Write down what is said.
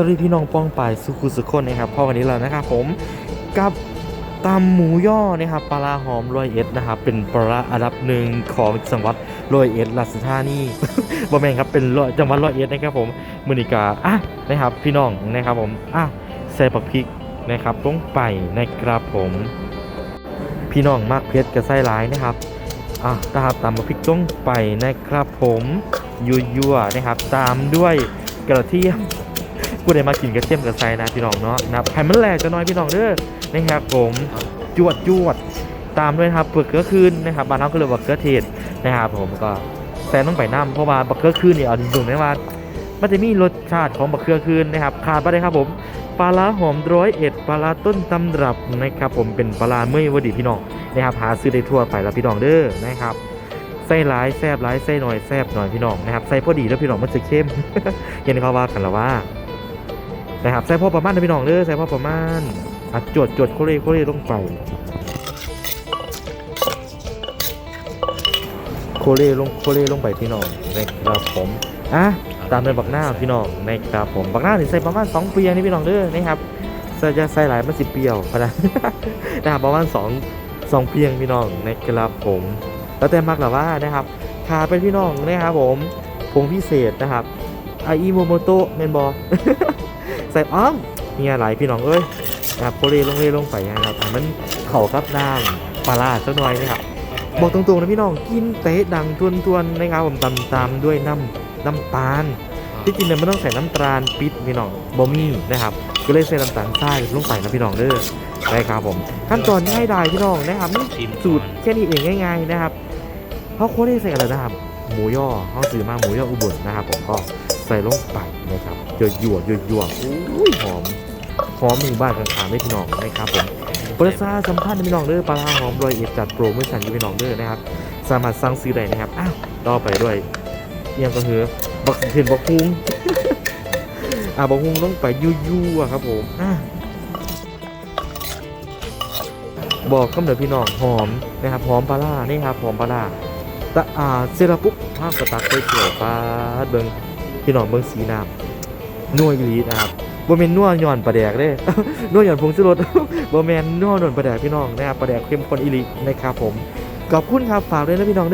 สวัสดีพี่น้องป้องปายสุขุสุคนนะครับพ่อวันนี้แล้วนะครับผมกับตำหมูย่อนะครับปลาหอมรอยเอ็ดนะครับเป็นปลาอันดับหนึ่งของจังหวัดรอยเอ็ดราชธานีบ่แม่ครับเป็นร้อยจังหวัดรอยเอ็ดนะครับผมมือนิกาอะนะครับพี่น้องนะครับผมอะใส่ผักพริกนะครับลงไปนะครับผมพี่น้องมากเพชรกับไส้ร้ายนะครับอะนะครับตามมาพริกลงไปนะครับผมยั่วๆนะครับ ตามด้วยกระเทียม ผู้ใดมากินกระเทียมกับไซนะพี่น้องเนาะนะครับไข่มันแหลกจะน้อยพี่น้องเด้อนะครับผมจวดจวดตามด้วยครับเปลือกเกลือคืนนะครับบ้านเราก็เรียกว่าเกลือเทศนะครับผมก็แซนต้องไปน้ำเพราะว่าบักเกลือคืนเนี่ยเอาจริงๆนะว่ามันจะมีรสชาติของบักเกลือคืนนะครับขาดไปเลยครับผมปลาร้าหอมร้อยเอ็ดปลาร้าต้นตำรับนะครับผมเป็นปลาร้าเมื่อยวดีพี่น้องนะครับหาซื้อได้ทั่วไปแล้วพี่น้องเด้อนะครับไส้ร้ายแซบร้ายไส้หน่อยแซบหน่อยพี่น้องนะครับไส้พอดีแล้วพี่น้องมันจะเข้มเห็นเขาว่ากันแล้วว่า นะครับใส่พ่อประมาณนะพี่น้องเด้อใส่พ่อประมาณอะจวดจวดโคเรโคเรลงไปโคเรลงโคเรลงไปพี่น้องนะครับผมอะตามด้วยบักหน้าพี่น้องนะครับผมบักหน้าถึงใส่ประมาณ2เปียนี่พี่น้องเด้อนะครับใส่จะใส่หลายมันสิเปียวพนะนะครับประมาณ2 2เปียงพี่น้องนะครับผม แล้วแต่มักหรือว่านะครับขาเป็นพี่น้องนะครับผมผงพิเศษนะครับไออีโมโมโตะเมนบอ ใส่อ้อมเนี่ยหลายพี่น้องเอ้ยครับโคเรลงเรลงไปนะครับมันเข่ากับน้ำปลาร้าสักหน่อยนะครับบอกตรงๆนะพี่น้องกินเตะดังทวนๆนะครับผมตำตามด้วยน้ำน้ำตาลที่จริงเนี่ยไมันต้องใส่น้ำตาลปิดพี่น้องบะมี่นะครับก็เลยใส่น้ำตาลทรายลงไปนะพี่น้องเด้อนะครับผมขั้นตอนง่ายดายพี่น้องนะครับสูตรแค่นี้เองง่าย ๆนะครับเขาโคตรใส่อะไรนะครับหมูย่อเขาซื้อมาหมูย่ออุบลนะครับผมก็ ใส่ลงไปนะครับหยวดหยวดหยดหยวดอุ้ยหอมหอมมู่บ้านข้างๆได้พี่น้องนะครับผมบริษัทสัมภาษณ์พี่น้องเด้อปลาร้าหอมรอยเอ็ดจัดโปรโมชั่นอยู่พี่น้องเด้อนะครับสามารถสั่งซื้อได้นะครับอ้าวต่อไปด้วยเอียงก็คือบักเห็นบักฮุงอ่าบักฮุงต้องไปยู่ๆอะครับผมอะบอกกำเนิดพี่น้องหอมนะครับหอมปลาล่านี่ครับหอมปลาล่าตะอ่าเซราปุ๊บภาพกระตักไปเกี่ยวปลาเบิง พี่น้องเบิงสีน้ำนัวอีหลีนะครับบ่แม่นนัวหย่อนปลาแดกเด้ นัวหย่อนผงชูรสบ่แม่นนัวย่อนปลาแดกพี่น้องนะครับปลาแดกเข้มข้นอีหลีนะครับผมขอบคุณครับฝากด้วยนะพี่น้อง